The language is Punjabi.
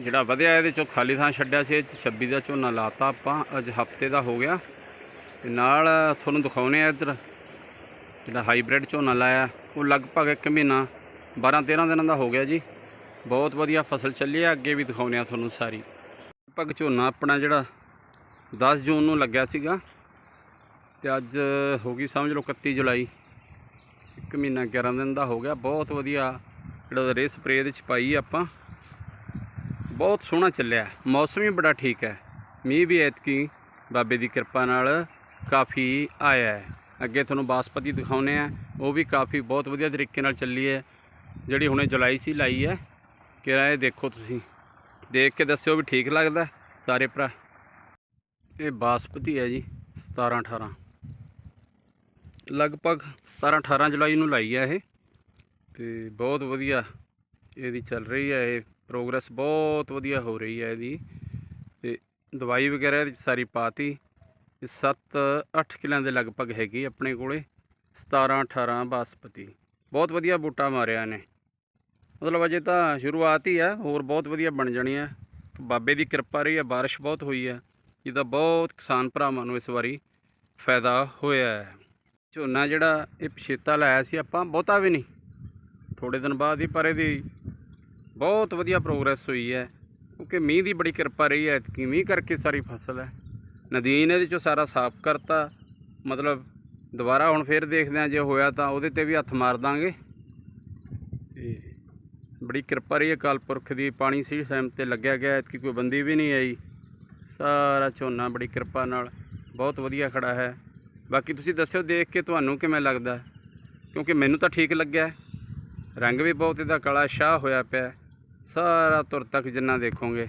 ਜਿਹੜਾ ਵਧਿਆ, ਇਹਦੇ ਚੋਂ ਖਾਲੀ ਥਾਂ ਛੱਡਿਆ ਸੀ, ਇਹ 'ਚ 26 ਦਾ ਝੋਨਾ ਲਾਤਾ ਆਪਾਂ, ਅੱਜ ਹਫ਼ਤੇ ਦਾ ਹੋ ਗਿਆ। ਤੇ ਨਾਲ ਤੁਹਾਨੂੰ ਦਿਖਾਉਨੇ ਆ ਇੱਧਰ, ਜਿਹੜਾ ਹਾਈਬ੍ਰਿਡ ਝੋਨਾ ਲਾਇਆ, ਉਹ ਲਗਭਗ 1 ਮਹੀਨਾ 12 13 ਦਿਨਾਂ ਦਾ ਹੋ ਗਿਆ ਜੀ। ਬਹੁਤ ਵਧੀਆ ਫਸਲ ਚੱਲੀ ਆ, ਅੱਗੇ ਵੀ ਦਿਖਾਉਨੇ ਆ ਤੁਹਾਨੂੰ ਸਾਰੀ। ਲਗਭਗ ਝੋਨਾ ਆਪਣਾ ਜਿਹੜਾ 10 ਜੂਨ ਨੂੰ ਲੱਗਿਆ ਸੀਗਾ, ਤੇ ਅੱਜ ਹੋ ਗਈ ਸਮਝ ਲਓ 31 ਜੁਲਾਈ। ਇੱਕ ਮਹੀਨਾ 11 ਦਿਨ ਦਾ ਹੋ ਗਿਆ। ਬਹੁਤ ਵਧੀਆ ਜਿਹੜਾ ਰੇ ਸਪਰੇਅ ਦੇ ਚ ਪਾਈ ਆਪਾਂ। ਬਹੁਤ ਸੋਹਣਾ ਚੱਲਿਆ। ਮੌਸਮ ਵੀ ਬੜਾ ਠੀਕ ਹੈ। ਮੀਂਹ ਵੀ ਐਤਕੀ ਬਾਬੇ ਦੀ ਕਿਰਪਾ ਨਾਲ ਕਾਫੀ ਆਇਆ ਹੈ। ਅੱਗੇ ਤੁਹਾਨੂੰ ਬਾਸਪਤੀ ਦਿਖਾਉਨੇ ਆ ਉਹ ਵੀ ਕਾਫੀ ਬਹੁਤ ਵਧੀਆ ਤਰੀਕੇ ਨਾਲ ਚੱਲੀ ਹੈ। ਜਿਹੜੀ ਹੁਣੇ ਜੁਲਾਈ ਸੀ ਲਾਈ ਹੈ। ਕਿ ਇਹ ਦੇਖੋ ਤੁਸੀਂ। ਦੇਖ ਕੇ ਦੱਸਿਓ ਵੀ ਠੀਕ ਲੱਗਦਾ ਸਾਰੇ ਭਰਾ। ਇਹ ਬਾਸਪਤੀ ਹੈ ਜੀ 17 18 ਲਗਭਗ 17 18 ਜੁਲਾਈ ਨੂੰ ਲਾਈ ਹੈ ਇਹ। ਤੇ ਬਹੁਤ ਵਧੀਆ ਇਹਦੀ ਚੱਲ ਰਹੀ ਹੈ ਇਹ। ਪ੍ਰੋਗਰੈਸ ਬਹੁਤ ਵਧੀਆ ਹੋ ਰਹੀ ਹੈ ਇਹਦੀ। ਤੇ ਦਵਾਈ ਵਗੈਰਾ ਇਹਦੀ ਸਾਰੀ ਪਾਤੀ। ਇਹ 7 8 ਕਿਲਿਆਂ ਦੇ ਲਗਭਗ ਹੈਗੀ ਆਪਣੇ ਕੋਲੇ। 17 18 ਬਾਸਪਤੀ। ਬਹੁਤ ਵਧੀਆ ਬੂਟਾ ਮਾਰਿਆ ਨੇ ਮਤਲਬ ਅਜੇ ਤਾਂ ਸ਼ੁਰੂਆਤ ਹੀ ਹੈ ਹੋਰ ਬਹੁਤ ਵਧੀਆ ਬਣ ਜਾਣੀ ਹੈ ਬਾਬੇ ਦੀ ਕਿਰਪਾ ਰਹੀ ਹੈ ਬਾਰਿਸ਼ ਬਹੁਤ ਹੋਈ ਹੈ ਜਿਹਦਾ ਬਹੁਤ ਕਿਸਾਨ ਭਰਾਵਾਂ ਨੂੰ ਇਸ ਵਾਰੀ ਫਾਇਦਾ ਹੋਇਆ ਹੈ। ਝੋਨਾ ਜਿਹੜਾ ਇਹ ਪਛੇਤਾ ਲਾਇਆ ਸੀ ਆਪਾਂ, ਬਹੁਤਾ ਵੀ ਨਹੀਂ। ਥੋੜੇ ਦਿਨ ਬਾਅਦ ਹੀ ਪਰ ਇਹਦੀ ਬਹੁਤ ਵਧੀਆ ਪ੍ਰੋਗਰੈਸ ਹੋਈ ਹੈ। ਕਿਉਂਕਿ ਮੀਂਹ ਦੀ ਬੜੀ ਕਿਰਪਾ ਰਹੀ ਹੈ ਕਿ ਮੀਂਹ ਕਰਕੇ ਸਾਰੀ ਫਸਲ ਹੈ। ਨਦੀਨ ਇਹਦੇ ਚੋਂ ਸਾਰਾ ਸਾਫ਼ ਕਰਤਾ। ਮਤਲਬ ਦੁਬਾਰਾ ਹੁਣ ਫੇਰ ਦੇਖਦੇ ਹਾਂ, ਜੇ ਹੋਇਆ ਤਾਂ ਉਹਦੇ ਤੇ ਵੀ ਹੱਥ ਮਾਰ ਦਾਂਗੇ। ਤੇ ਬੜੀ ਕਿਰਪਾ ਰਹੀ ਹੈ, ਅਕਾਲ ਪੁਰਖ ਦੀ ਪਾਣੀ ਸੀ ਟਾਈਮ ਤੇ ਲੱਗਿਆ ਗਿਆ ਕਿ ਕੋਈ ਬੰਦੀ ਵੀ ਨਹੀਂ ਆਈ। ਸਾਰਾ ਝੋਨਾ ਬੜੀ ਕਿਰਪਾ ਨਾਲ ਬਹੁਤ ਵਧੀਆ ਖੜਾ ਹੈ। ਬਾਕੀ ਤੁਸੀਂ ਦੱਸਿਓ, ਦੇਖ ਕੇ ਤੁਹਾਨੂੰ ਕਿਵੇਂ ਲੱਗਦਾ? ਕਿਉਂਕਿ ਮੈਨੂੰ ਤਾਂ ਠੀਕ ਲੱਗਿਆ। ਰੰਗ ਵੀ ਬਹੁਤ, ਇਹਦਾ ਕਾਲਾ, ਸ਼ਾਹ ਹੋਇਆ ਪਿਆ। ਸਾਰਾ ਤੁਰ ਤੱਕ ਜਿੰਨਾ ਦੇਖੋਗੇ।